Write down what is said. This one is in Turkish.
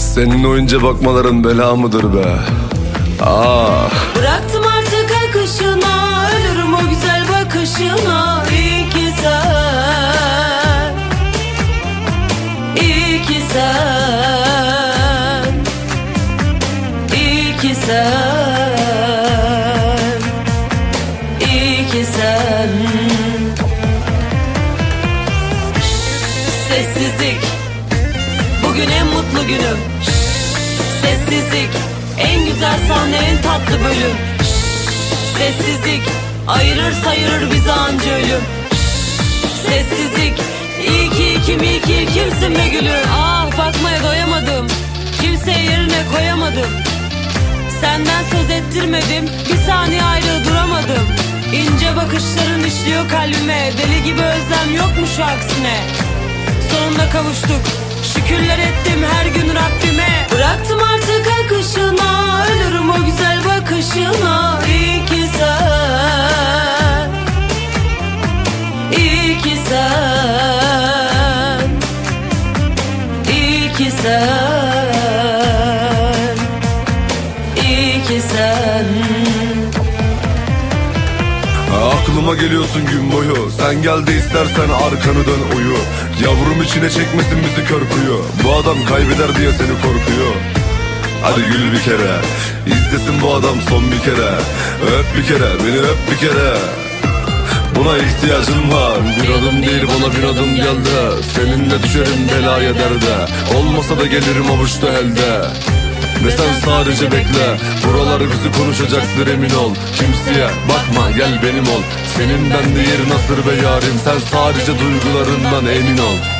Senin oyunca bakmaların bela mıdır be? Ah Bıraktım artık akışına Ölürüm o güzel bakışına Sessizlik En güzel sahne en tatlı bölüm. Sessizlik Ayırır sayırır bizi anca ölüm. Sessizlik İyi ki kim iyi ki kimsin be gülüm. Ah bakmaya doyamadım Kimseye yerine koyamadım. Senden söz ettirmedim Bir saniye ayrı duramadım. İnce bakışların işliyor kalbime Deli gibi özlem yok mu şu aksine. Sonunda kavuştuk Şükürler ettim her gün Rabbime sen. İyi ki sen. Aklıma geliyorsun gün boyu. Sen gel de istersen arkanı dön uyu. Yavrum içine çekmesin bizi kör kuyu. Bu adam kaybeder diye seni korkuyor. Hadi gül bir kere. İzlesin bu adam son bir kere. Öp bir kere beni öp bir kere Buna ihtiyacım var. Bir adım değil bana bir adım geldi Seninle düşerim belaya derde. Olmasa da gelirim avuçta elde ve sen sadece bekle. Buralar bizi konuşacaktır emin ol. Kimseye bakma gel benim ol. Senin bende yerin asır be yarim. Sen sadece duygularından emin ol